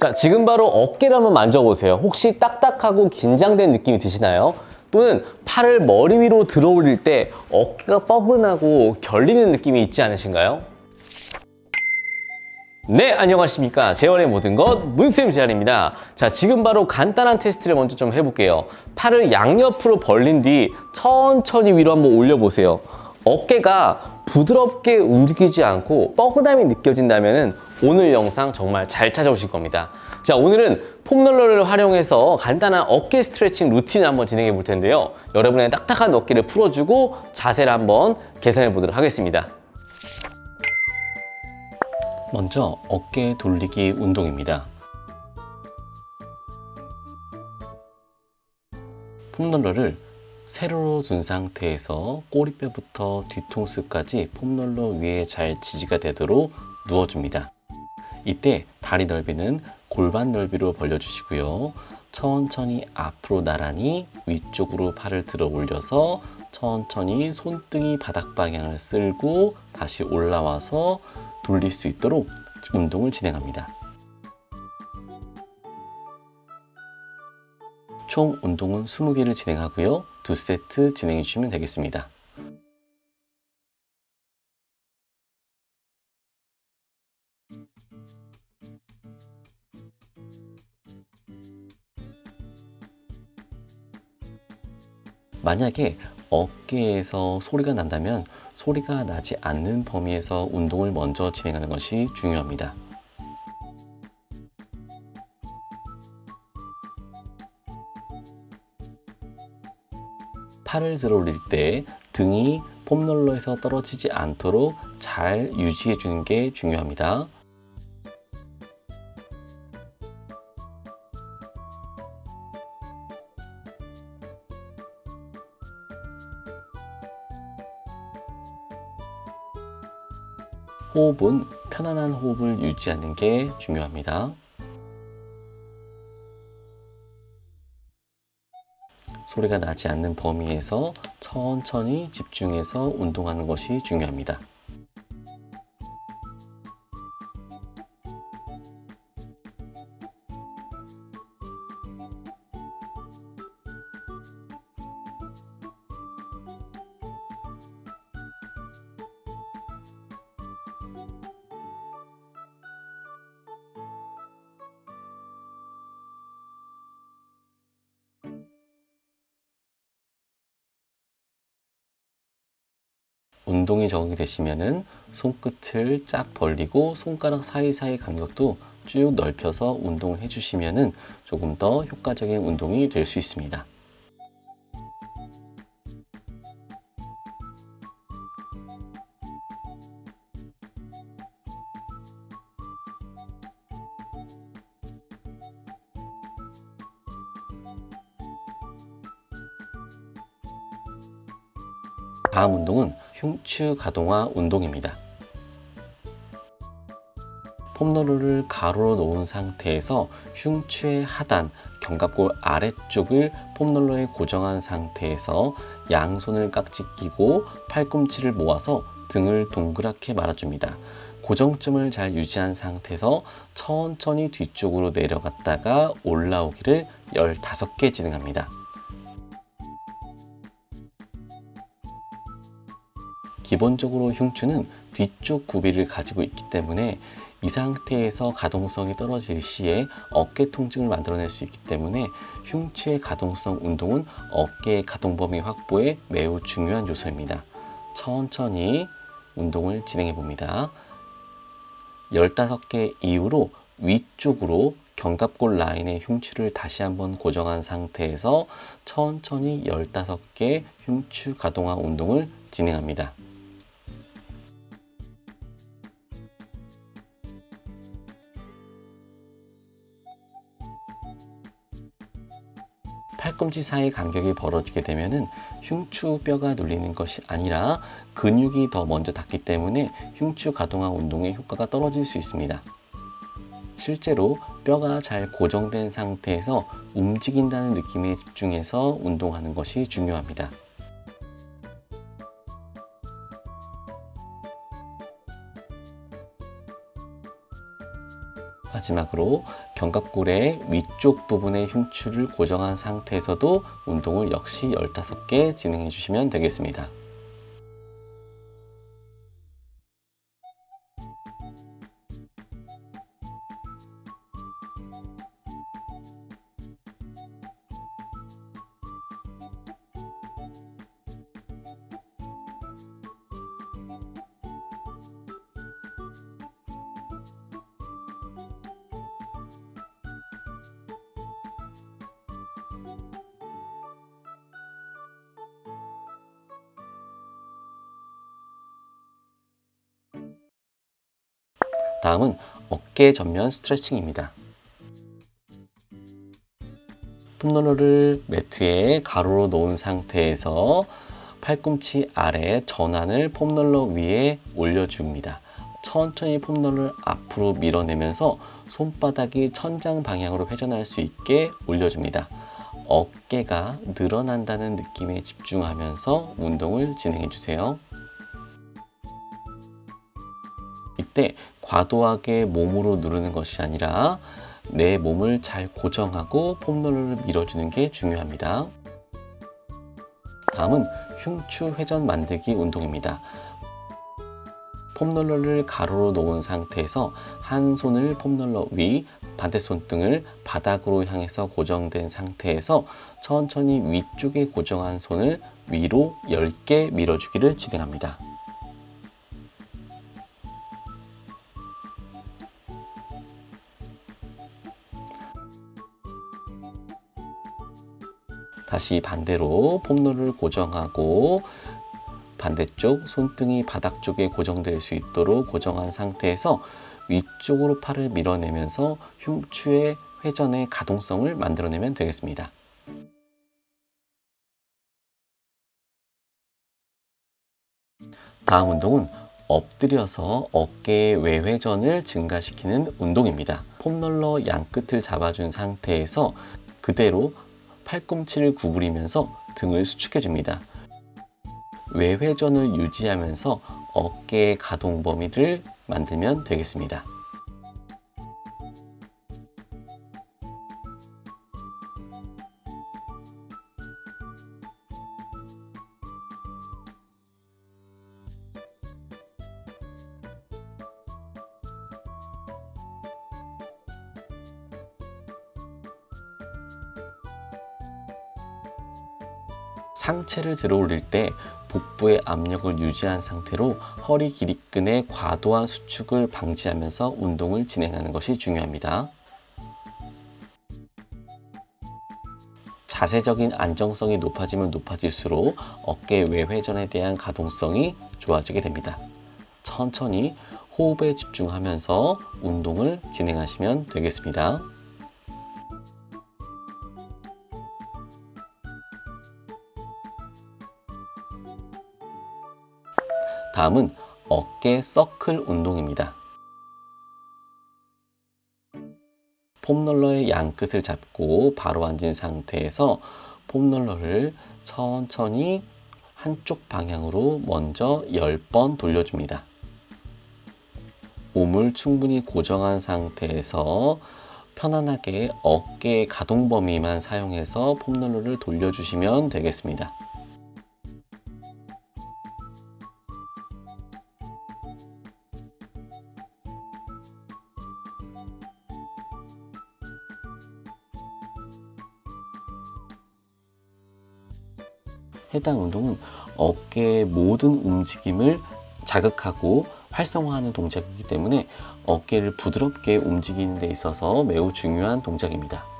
자, 지금 바로 어깨를 한번 만져보세요. 혹시 딱딱하고 긴장된 느낌이 드시나요? 또는 팔을 머리 위로 들어 올릴 때 어깨가 뻐근하고 결리는 느낌이 있지 않으신가요? 네, 안녕하십니까. 재활의 모든 것, 문쌤 재활입니다. 자, 지금 바로 간단한 테스트를 먼저 좀 해볼게요. 팔을 양옆으로 벌린 뒤 천천히 위로 한번 올려보세요. 어깨가 부드럽게 움직이지 않고 뻐근함이 느껴진다면 오늘 영상 정말 잘 찾아오실 겁니다. 자, 오늘은 폼롤러를 활용해서 간단한 어깨 스트레칭 루틴을 한번 진행해 볼 텐데요. 여러분의 딱딱한 어깨를 풀어주고 자세를 한번 개선해 보도록 하겠습니다. 먼저 어깨 돌리기 운동입니다. 폼롤러를 세로로 둔 상태에서 꼬리뼈부터 뒤통수까지 폼롤러 위에 잘 지지가 되도록 누워줍니다. 이때 다리 넓이는 골반 넓이로 벌려주시고요. 천천히 앞으로 나란히 위쪽으로 팔을 들어 올려서 천천히 손등이 바닥 방향을 쓸고 다시 올라와서 돌릴 수 있도록 운동을 진행합니다. 총 운동은 20개를 진행하고요. 두 세트 진행해 주시면 되겠습니다. 만약에 어깨에서 소리가 난다면 소리가 나지 않는 범위에서 운동을 먼저 진행하는 것이 중요합니다. 팔을 들어 올릴 때 등이 폼롤러에서 떨어지지 않도록 잘 유지해 주는 게 중요합니다. 호흡은 편안한 호흡을 유지하는 게 중요합니다. 소리가 나지 않는 범위에서 천천히 집중해서 운동하는 것이 중요합니다. 운동이 적응이 되시면은 손끝을 쫙 벌리고 손가락 사이사이 간격도 쭉 넓혀서 운동을 해주시면은 조금 더 효과적인 운동이 될 수 있습니다. 다음 운동은 흉추 가동화 운동입니다. 폼롤러를 가로로 놓은 상태에서 흉추의 하단, 견갑골 아래쪽을 폼롤러에 고정한 상태에서 양손을 깍지 끼고 팔꿈치를 모아서 등을 동그랗게 말아줍니다. 고정점을 잘 유지한 상태에서 천천히 뒤쪽으로 내려갔다가 올라오기를 15개 진행합니다. 기본적으로 흉추는 뒤쪽 구비를 가지고 있기 때문에 이 상태에서 가동성이 떨어질 시에 어깨 통증을 만들어낼 수 있기 때문에 흉추의 가동성 운동은 어깨의 가동 범위 확보에 매우 중요한 요소입니다. 천천히 운동을 진행해 봅니다. 15개 이후로 위쪽으로 견갑골 라인의 흉추를 다시 한번 고정한 상태에서 천천히 15개 흉추 가동화 운동을 진행합니다. 팔꿈치 사이 간격이 벌어지게 되면은 흉추뼈가 눌리는 것이 아니라 근육이 더 먼저 닿기 때문에 흉추 가동화 운동의 효과가 떨어질 수 있습니다. 실제로 뼈가 잘 고정된 상태에서 움직인다는 느낌에 집중해서 운동하는 것이 중요합니다. 마지막 마지막으로 견갑골의 위쪽 부분의 흉추를 고정한 상태에서도 운동을 역시 15개 진행해 주시면 되겠습니다. 다음은 어깨 전면 스트레칭입니다. 폼롤러를 매트에 가로로 놓은 상태에서 팔꿈치 아래 전환을 폼롤러 위에 올려줍니다. 천천히 폼롤러를 앞으로 밀어내면서 손바닥이 천장 방향으로 회전할 수 있게 올려줍니다. 어깨가 늘어난다는 느낌에 집중하면서 운동을 진행해 주세요. 이때 과도하게 몸으로 누르는 것이 아니라 내 몸을 잘 고정하고 폼롤러를 밀어주는 게 중요합니다. 다음은 흉추 회전 만들기 운동입니다. 폼롤러를 가로로 놓은 상태에서 한 손을 폼롤러 위, 반대 손등을 바닥으로 향해서 고정된 상태에서 천천히 위쪽에 고정한 손을 위로 10개 밀어주기를 진행합니다. 다시 반대로 폼롤을 고정하고 반대쪽 손등이 바닥 쪽에 고정될 수 있도록 고정한 상태에서 위쪽으로 팔을 밀어내면서 흉추의 회전의 가동성을 만들어내면 되겠습니다. 다음 운동은 엎드려서 어깨의 외회전을 증가시키는 운동입니다. 폼롤러 양 끝을 잡아준 상태에서 그대로 팔꿈치를 구부리면서 등을 수축해 줍니다. 외회전을 유지하면서 어깨의 가동 범위를 만들면 되겠습니다. 상체를 들어 올릴 때 복부의 압력을 유지한 상태로 허리 길이끈의 과도한 수축을 방지하면서 운동을 진행하는 것이 중요합니다. 자세적인 안정성이 높아지면 높아질수록 어깨 외회전에 대한 가동성이 좋아지게 됩니다. 천천히 호흡에 집중하면서 운동을 진행하시면 되겠습니다. 다음은 어깨 서클 운동입니다. 폼롤러의 양 끝을 잡고 바로 앉은 상태에서 폼롤러를 천천히 한쪽 방향으로 먼저 10번 돌려줍니다. 몸을 충분히 고정한 상태에서 편안하게 어깨의 가동 범위만 사용해서 폼롤러를 돌려주시면 되겠습니다. 해당 운동은 어깨의 모든 움직임을 자극하고 활성화하는 동작이기 때문에 어깨를 부드럽게 움직이는 데 있어서 매우 중요한 동작입니다.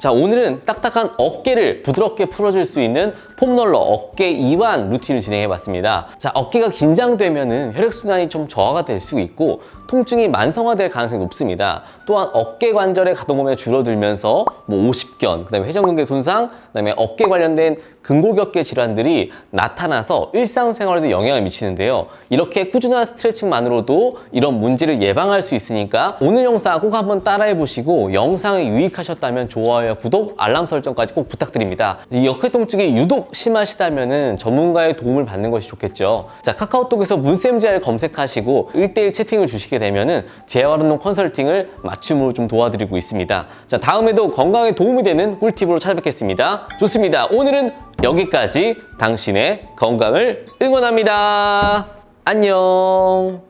자, 오늘은 딱딱한 어깨를 부드럽게 풀어줄 수 있는 폼롤러 어깨 이완 루틴을 진행해 봤습니다. 자, 어깨가 긴장되면은 혈액순환이 좀 저하가 될 수 있고 통증이 만성화될 가능성이 높습니다. 또한 어깨 관절의 가동 범위가 줄어들면서 뭐 오십견, 그다음에 회전근개 손상, 그다음에 어깨 관련된 근골격계 질환들이 나타나서 일상생활에도 영향을 미치는데요. 이렇게 꾸준한 스트레칭만으로도 이런 문제를 예방할 수 있으니까 오늘 영상 꼭 한번 따라해 보시고 영상이 유익하셨다면 좋아요와 구독, 알람 설정까지 꼭 부탁드립니다. 이 어깨 통증이 유독 심하시다면은 전문가의 도움을 받는 것이 좋겠죠. 자, 카카오톡에서 문쌤지알 검색하시고 1대1 채팅을 주시게 되면은 재활운동 컨설팅을 맞춤으로 좀 도와드리고 있습니다. 자, 다음에도 건강에 도움이 되는 꿀팁으로 찾아뵙겠습니다. 좋습니다. 오늘은 여기까지 당신의 건강을 응원합니다. 안녕.